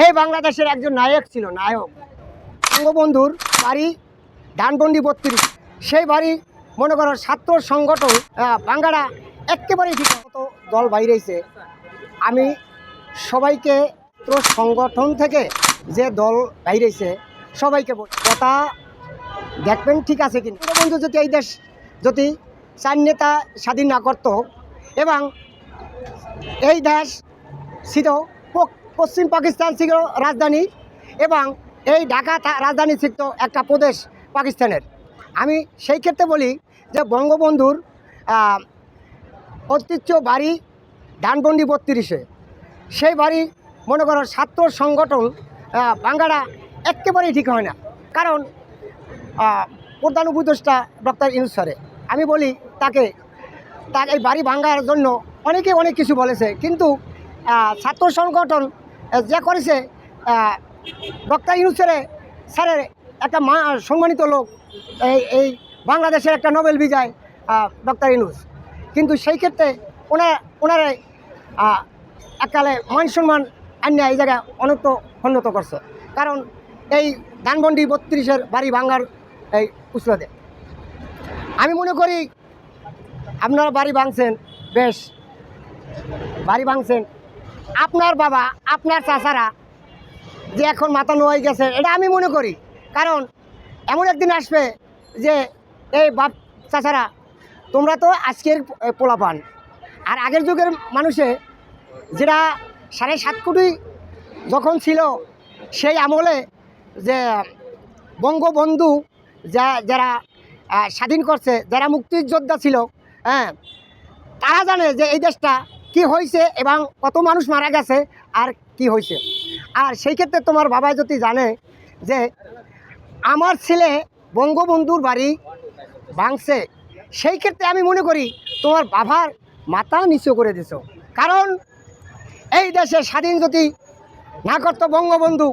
এই বাংলাদেশের একজন নায়ক ছিল, নায়ক। বঙ্গবন্ধুর বাড়ি ডানবন্দি বত্রিশ। সেই বাড়ি, মনে করো, ছাত্র সংগঠন বাঙ্গারা একেবারেই মতো দল বাইরেছে। আমি সবাইকে তো সংগঠন থেকে যে দল বাইরেছে, সবাইকে কথা দেখবেন ঠিক আছে কিন্তু বন্ধু যদি এই দেশ, যদি চার নেতা স্বাধীন না করত, এবং এই দেশ ছিল পশ্চিম পাকিস্তান ছিল রাজধানী এবং এই ঢাকা রাজধানী ছিল একটা প্রদেশ পাকিস্তানের। আমি সেই ক্ষেত্রে বলি যে বঙ্গবন্ধুর ঐতিহ্য বাড়ি ধানবন্দি বত্রিশে। সেই বাড়ি মনে করো ছাত্র সংগঠন বাঙ্গারা একেবারেই ঠিক হয় না। কারণ প্রধান উপদেষ্টা ডক্টর ইউনুস স্যারে, আমি বলি তাকে, তার এই বাড়ি ভাঙ্গার জন্য অনেকে অনেক কিছু বলেছে। কিন্তু ছাত্র সংগঠন যে করেছে ডক্টর ইউনুস স্যারে স্যারের একটা মা, সম্মানিত লোক, এই এই বাংলাদেশের একটা নোবেল বিজয় ডক্টর ইউনুস। কিন্তু সেই ক্ষেত্রে ওনার, ওনারা এককালে মান সম্মান আন্য এই জায়গায় অনেক তো উন্নত করছে। কারণ এই ধানবন্ডি বত্রিশের বাড়ি ভাঙার এই উৎসবে আমি মনে করি, আপনারা বাড়ি ভাঙছেন, বেশ, বাড়ি ভাঙছেন আপনার বাবা, আপনার চাচারা যে এখন মাথা হয়ে গেছে, এটা আমি মনে করি। কারণ এমন একদিন আসবে যে, এই বাপ চাচারা, তোমরা তো আজকের পোলাপান। আর আগের যুগের মানুষে যেটা সাড়ে সাত কোটি যখন ছিল, সেই আমলে যে বঙ্গবন্ধু যা, যারা স্বাধীন করছে, যারা মুক্তিযোদ্ধা ছিল হ্যাঁ তারা জানে যে এই দেশটা কি হয়েছে এবং কত মানুষ মারা গেছে আর কি হয়েছে? আর সেই ক্ষেত্রে তোমার বাবা যদি জানে যে আমার ছেলে বঙ্গবন্ধুর বাড়ি ভাঙছে, সেই ক্ষেত্রে আমি মনে করি তোমার বাবার মাথা নিচু করে দিছ। কারণ এই দেশে স্বাধীন যদি না করতো বঙ্গবন্ধু,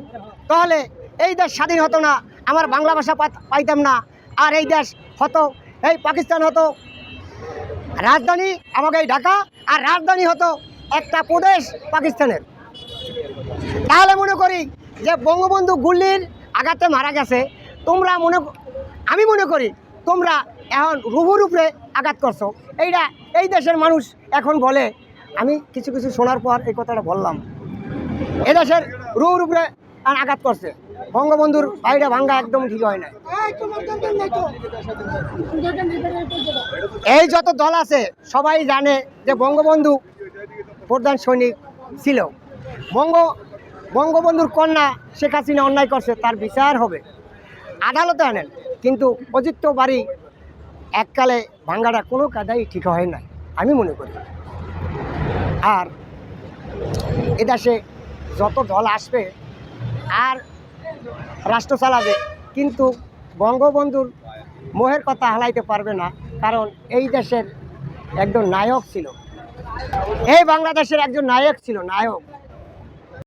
তাহলে এই দেশ স্বাধীন হতো না, আমার বাংলা ভাষা পাইতাম না। আর এই দেশ হতো, এই পাকিস্তান হতো রাজধানী আমাকে এই ঢাকা আর রাজধানী হতো একটা প্রদেশ পাকিস্তানের। তাহলে মনে করি যে বঙ্গবন্ধু গুল্লির আঘাতে মারা গেছে। তোমরা মনে আমি মনে করি তোমরা এখন রুবুর উপরে আঘাত করছ। এইটা এই দেশের মানুষ এখন বলে, আমি কিছু কিছু শোনার পর এই কথাটা বললাম। এই দেশের রুবুর উপরে আঘাত করছে। বঙ্গবন্ধুর বাড়িটা ভাঙ্গা একদম ঠিক হয় না এই যত দল আছে সবাই জানে যে বঙ্গবন্ধু প্রধান সৈনিক ছিল। বঙ্গ বঙ্গবন্ধুর কন্যা শেখ হাসিনা অন্যায় করছে তার বিচার হবে। আদালতে আনেন কিন্তু অজিত্য বাড়ি এককালে ভাঙ্গাটা কোনো কাদাই ঠিক হয় না আমি মনে করি। আর এদেশে যত দল আসবে আর রাষ্ট্র চালাবে। কিন্তু বঙ্গবন্ধুর মোহের কথা হালাইতে পারবে না, কারণ এই দেশের একজন নায়ক ছিল। এই বাংলাদেশের একজন নায়ক ছিল, নায়ক।